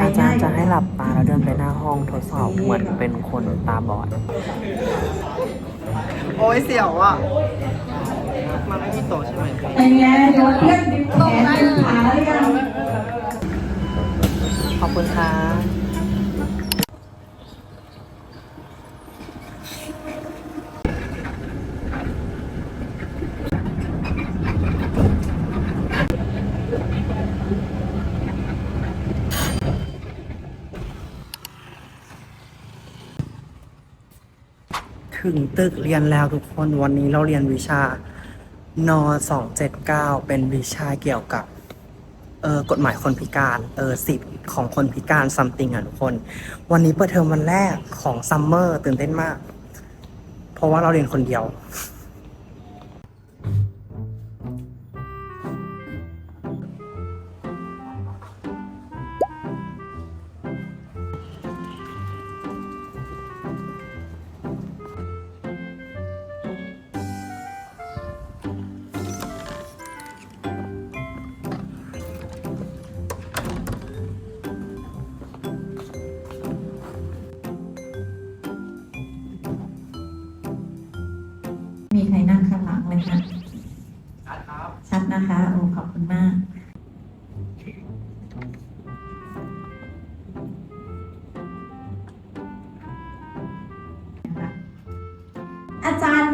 อาจารย์จะให้หลับตาแล้วเดินไปหน้าห้องทดสอบเหมือนเป็นคนตาบอด โอ้ยเสียวอะ มันไม่มีโต๊ะใช่ไหมเป็นไงโดนเพื่อนดึงแขนดึงขาหรือยังขอบคุณค่ะ ถึงตึกเรียนแล้วทุกคนวันนี้เราเรียนวิชาน279 เป็นวิชาเกี่ยวกับเออกฎหมายคนพิการเออสิทธิ์ของคนพิการซัมติงอะทุกคน วันนี้เปิดเทอมวันแรกของซัมเมอร์ตื่นเต้นมาก เพราะว่าเราเรียนคนเดียว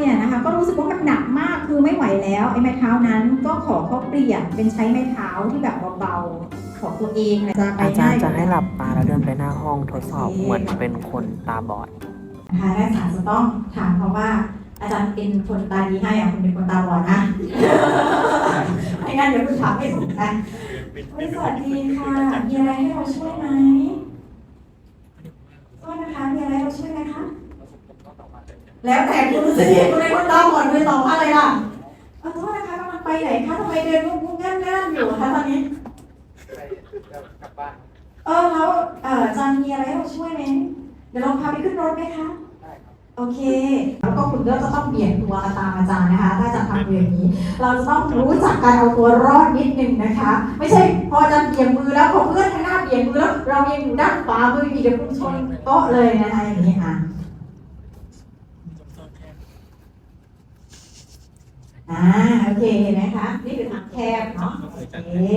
เนี่ยนะคะก็รู้สึกว่ามันหนักมากคือไม่ไหวแล้วไอ้ไม้เท้านั้นก็ขอเขาเปลี่ยนเป็นใช้ไม้เท้าที่แบบเบาๆของตัวเองนะจะไปอาจารย์ง่จะให้หลับตาแล้วเดินไปหน้าห้องทดสอบเหมือนเป็นคนตาบอด นะคะนักศึกษาจะต้องถามเขาว่า อาจารย์เป็นคนตาดีให้อะคุณเป็นคนตาบอดนะ ไม่งั้นเดี๋ยวคุณถามไม่ถูกนะ สวัสดีค่ะ มีอะไรให้เราช่วยไหมโทษนะคะ มีอะไรให้เราช่วยไหมคะ แล้วแต่คุณรู้สึกยังไงคุณเป็นคนตาบอดเลยตอบว่าอะไรล่ะขอโทษนะคะกำลังไปไหนคะทำไมเดินงุ่งๆง่านๆอยู่คะตอนนี้เออแล้วเอ่ออาจารย์มีอะไรให้เราช่วยไหมเดี๋ยวเราพาไปขึ้นรถไหมคะโอเค แล้วก็คุณก็จะต้องเบี่ยงตัวตามอาจารย์นะคะ ถ้าอาจารย์ทำอย่างนี้ เราจะต้องรู้จักการเอาตัวรอดนิดนึงนะคะ ไม่ใช่พออาจารย์เบี่ยงมือแล้วพอเพื่อนข้างหน้าเบี่ยงมือแล้วเรายังอยู่ด้านขวามืออีกเดี๋ยวคุณชนโต๊ะเลยนะคะอย่างนี้ค่ะ อ่าโอเคเห็นไหมคะ นี่คือทางแคบเนาะโอเค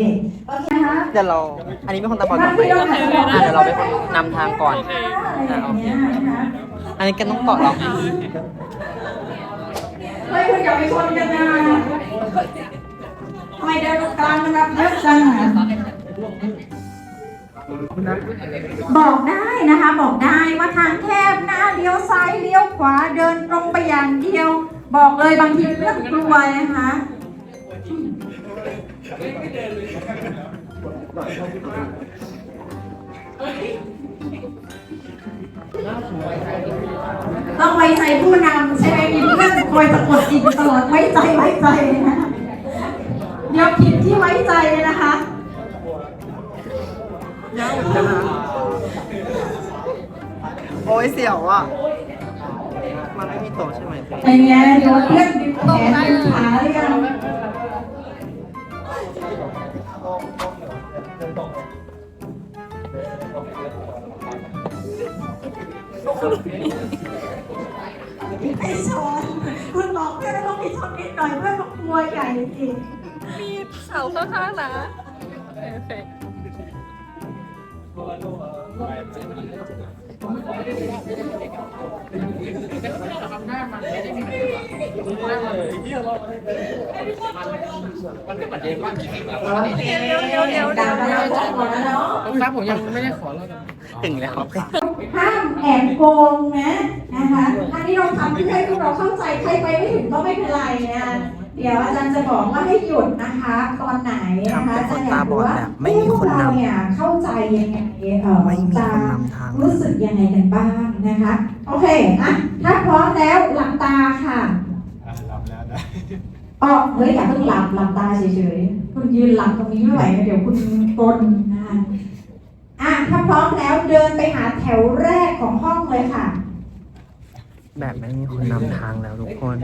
โอเคนะคะเดี๋ยวเรา อันนี้เป็นคนตาบอดก่อนไหมที่เราอาจจะบอกอะเดี๋ยวเราเป็นคนนำทางก่อน อะไรอย่างเงี้ยนะคะอันนี้แกต้องเกาะเราเฮ้ยคุณอย่าไปชนกันนะทำไมเดินตรงกลางมันแบบเยอะจังอะบอกได้นะคะบอกได้ว่าทางแคบหน้าเลี้ยวซ้ายเลี้ยวขวาเดินตรงไปอย่างเดียว บอกเลยบางทีเรื่องกลัวนะคะต้องไว้ใจผู้นำใช่ไหมมีเพื่อนคอยสะกดจิตตลอดไว้ใจไว้ใจนะเดี๋ยวผิดที่ไว้ใจเลยนะคะยากเหมือนกันนะโอ้ยเสียวอะ มันไม่มีโต๊ะใช่ไหมเป็นไงโดนเพื่อนดึงแขนดึงขาหรือยังไม่ชนคุณบอกแค่ว่าต้องมีชนนิดหน่อยเพื่อนกลัวใหญ่จริงเสาข้างๆนะโอเค ครับผมยังไม่ได้ขอแล้วกันถึงแล้วห้ามแอบโกงนะนะคะอันนี้เราทำเพื่อให้พวกเราเข้าใจใครไปไม่ถึงก็ไม่เป็นไรนะ เดี๋ยวอาจารย์จะบอกว่าให้หยุดนะคะ ตอนไหนนะคะอาจารย์อยากรู้ว่าเอ๊ะพวกเราเนี่ยเข้าใจยังไงเออไม่มีจะคนนำทางรู้สึกยังไงกันบ้างนะคะ โอเคอะถ้าพร้อมแล้วหลับตาค่ะอ๋อเฮ้ยอย่าเพิ่งหลับหลับตาเฉยๆคุณยืนหลับตรงนี้ไม่ไหวนะเดี๋ยวคุณกลนนะคะอะถ้าพร้อมแล้วเดินไปหาแถวแรกของห้องเลยค่ะ แบบไม่มีคนนำทางแล้วทุกคน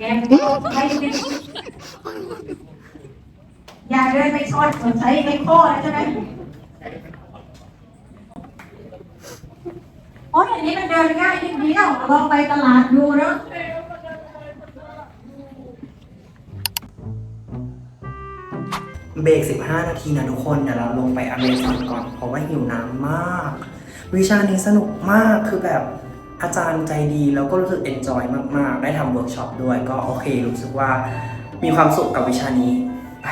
แกไม่เดินไปชนเหมือนใช้ไมโครใช่ไหมโอ้ยอันนี้มันเดินง่ายนิดเดียวลองไปตลาดดูเนาะเบรก 15 นาทีนะทุกคนเดี๋ยวเราลงไปอเมซอนก่อน เพราะว่าหิวน้ำมาก วิชานี้สนุกมากคือแบบ อาจารย์ใจดีแล้วก็รู้สึกเอนจอยมาก ๆ ได้ทำเวิร์กช็อปด้วยก็โอเค รู้สึกว่ามีความสุขกับวิชานี้ไป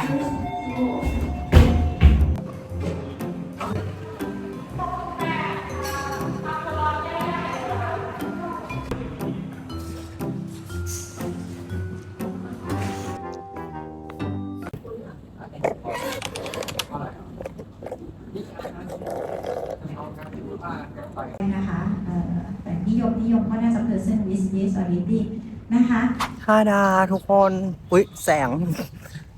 นะคะฮาดาทุกคน อุ้ยแสง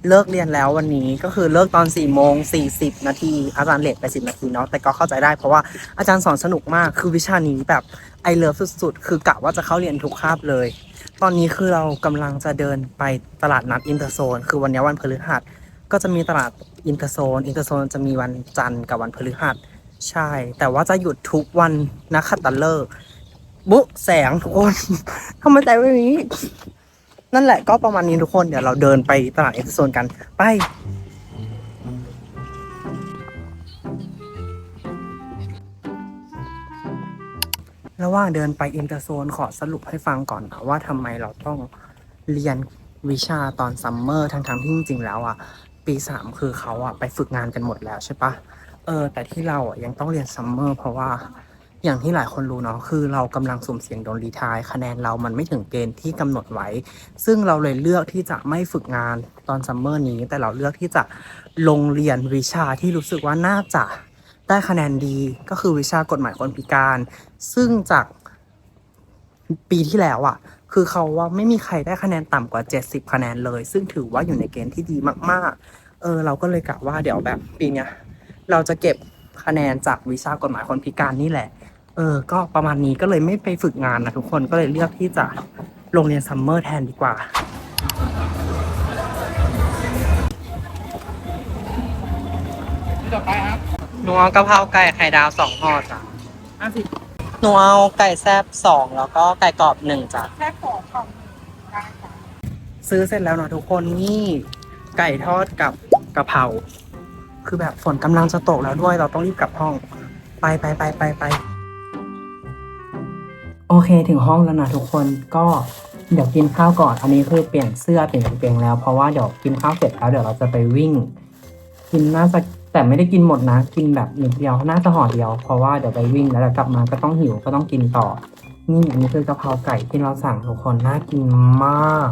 เลิกเรียนแล้ววันนี้ก็คือเลิกตอน4ี่โมงสี่สิบนาทีอาจารย์เลทไปสิบนาทีเนาะแต่ก็เข้าใจได้เพราะว่าอาจารย์สอนสนุกมากคือวิชานี้แบบไอเลิฟสุดๆ คือกะว่าจะเข้าเรียนทุกคาบเลย ตอนนี้คือเรากำลังจะเดินไปตลาดนัดอินเตอร์โซน คือวันนี้วันพฤหัสก็จะมีตลาดอินเตอร์โซน อินเตอร์โซนจะมีวันจันทร์กับวันพฤหัสใช่ แต่ว่าจะหยุดทุกวันนักขัตฤกษ์ บุ๊แสงทุกคนทำไมใจแบบนี้ นั่นแหละก็ประมาณนี้ทุกคนเดี๋ยวเราเดินไปตลาดเอ็กซ์โซนกัน ไประหว่างเดินไปอินเตอร์โซนขอสรุปให้ฟังก่อนนะว่าทำไมเราต้องเรียนวิชาตอนซัมเมอร์ทั้งๆที่จริงๆแล้วอะ ปีสามคือเขาอะไปฝึกงานกันหมดแล้วใช่ปะเออ แต่ที่เราอะยังต้องเรียนซัมเมอร์เพราะว่า อย่างที่หลายคนรู้เนาะคือเรากำลังสุ่มเสี่ยงโดนรีไทายคะแนนเรามันไม่ถึงเกณฑ์ที่กำหนดไว้ ซึ่งเราเลยเลือกที่จะไม่ฝึกงานตอนซัมเมอร์นี้ แต่เราเลือกที่จะลงเรียนวิชาที่รู้สึกว่าน่าจะได้คะแนนดีก็คือวิชากฎหมายคนพิการ ซึ่งจากปีที่แล้วอะ่ะ คือเขาว่าไม่มีใครได้คะแนนต่ำกว่า 70 คะแนนเลย ซึ่งถือว่าอยู่ในเกณฑ์ที่ดีมากๆ เออเราก็เลยกะว่าเดี๋ยวแบบปีเนี้ยเราจะเก็บคะแนนจากวิชากฎหมายคนพิการนี่แหละ เออ ก็ประมาณนี้ก็เลยไม่ไปฝึกงานนะทุกคนก็เลยเลือกที่จะลงเรียนซัมเมอร์แทนดีกว่า ต่อไปครับหนูเอากะเพราไก่ไข่ดาวสองห่อจ้ะห้าสิบหนูเอาไก่แซบสองแล้วก็ไก่กรอบหนึ่งจ้ะ แค่ขอของได้ค่ะ ซื้อเสร็จแล้วเนาะทุกคนนี่ไก่ทอดกับกะเพราคือแบบฝนกำลังจะตกแล้วด้วยเราต้องรีบกลับห้อง ไปไปไปไปไป โอเคถึงห้องแล้วนะทุกคนก็เดี๋ยวกินข้าวก่อน อันนี้คือเปลี่ยนเสื้อเปลี่ยนกางเกงแล้ว เพราะว่าเดี๋ยวกินข้าวเสร็จแล้วเดี๋ยวเราจะไปวิ่ง กินน่าจะแต่ไม่ได้กินหมดนะ กินแบบหนึ่งเดียวน่าจะห่อเดียว เพราะว่าเดี๋ยวไปวิ่งแล้วเดี๋ยวกลับมาก็ต้องหิวก็ต้องกินต่อ นี่อันนี้คือกะเพราไก่ที่เราสั่งทุกคนน่ากินมาก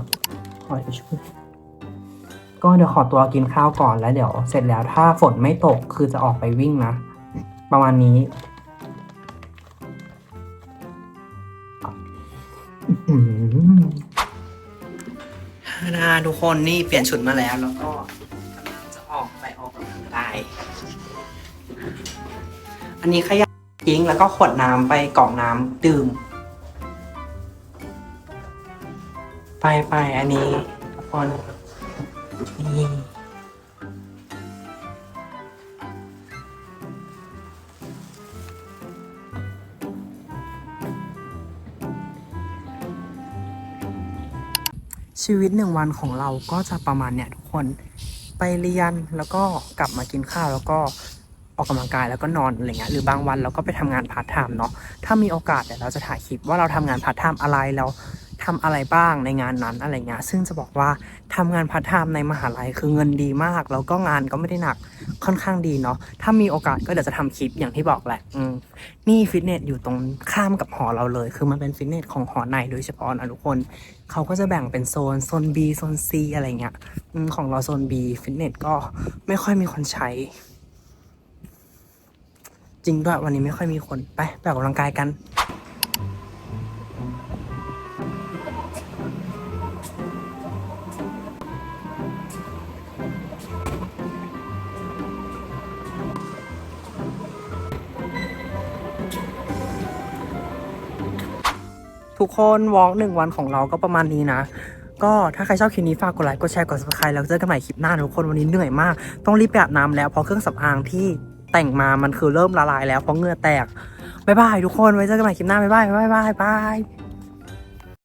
ขอช่วยก็เดี๋ยวขอตัวกินข้าวก่อนแล้วเดี๋ยวเสร็จแล้วถ้าฝนไม่ตกคือจะออกไปวิ่งนะ ประมาณนี้ นะทุกคนนี่เปลี่ยนชุดมาแล้ว แล้วก็กำลังจะออกไปออกกำลังกายอันนี้ขยะทิ้งแล้วก็ขวดน้ำไปกล่องน้ำดื่ม ไปไปอันนี้ทุกคนนี่ ชีวิตหนึ่งวันของเราก็จะประมาณเนี่ยทุกคนไปเรียนแล้วก็กลับมากินข้าวแล้วก็ออกกำลังกายแล้วก็นอนอะไรเงี้ยหรือบางวันเราก็ไปทำงานพาร์ทไทม์เนาะถ้ามีโอกาสเดี๋ยวเราจะถ่ายคลิปว่าเราทำงานพาร์ทไทม์อะไรเรา ทำอะไรบ้างในงานนั้นอะไรเงี้ยซึ่งจะบอกว่าทำงานพาร์ทไทม์ในมหาลัยคือเงินดีมาก แล้วก็งานก็ไม่ได้หนักค่อนข้างดีเนาะถ้ามีโอกาสก็เดี๋ยวจะทำคลิปอย่างที่บอกแหละอืมนี่ฟิตเนสอยู่ตรงข้ามกับหอเราเลย คือมันเป็นฟิตเนสของหอในโดยเฉพาะนะทุกคนเขาก็จะแบ่งเป็นโซนโซน B โซน C อะไรเงี้ยของเราโซน B ฟิตเนสก็ไม่ค่อยมีคนใช้ จริงด้วยวันนี้ไม่ค่อยมีคนไปไปออกกำลังกายกัน ทุกคนวอล์กหนึ่งวันของเราก็ประมาณนี้นะ ก็ถ้าใครชอบคลิปนี้ฝากกดไลค์ กดแชร์ กด subscribe แล้วเจอกันใหม่คลิปหน้าทุกคนวันนี้เหนื่อยมาก ต้องรีบไปอาบน้ำแล้วเพราะเครื่องสำอางที่แต่งมามันคือเริ่มละลายแล้วเพราะเหงื่อแตก บ๊ายบายทุกคนไว้เจอกันใหม่คลิปหน้า บ๊ายบายบ๊ายบายบาย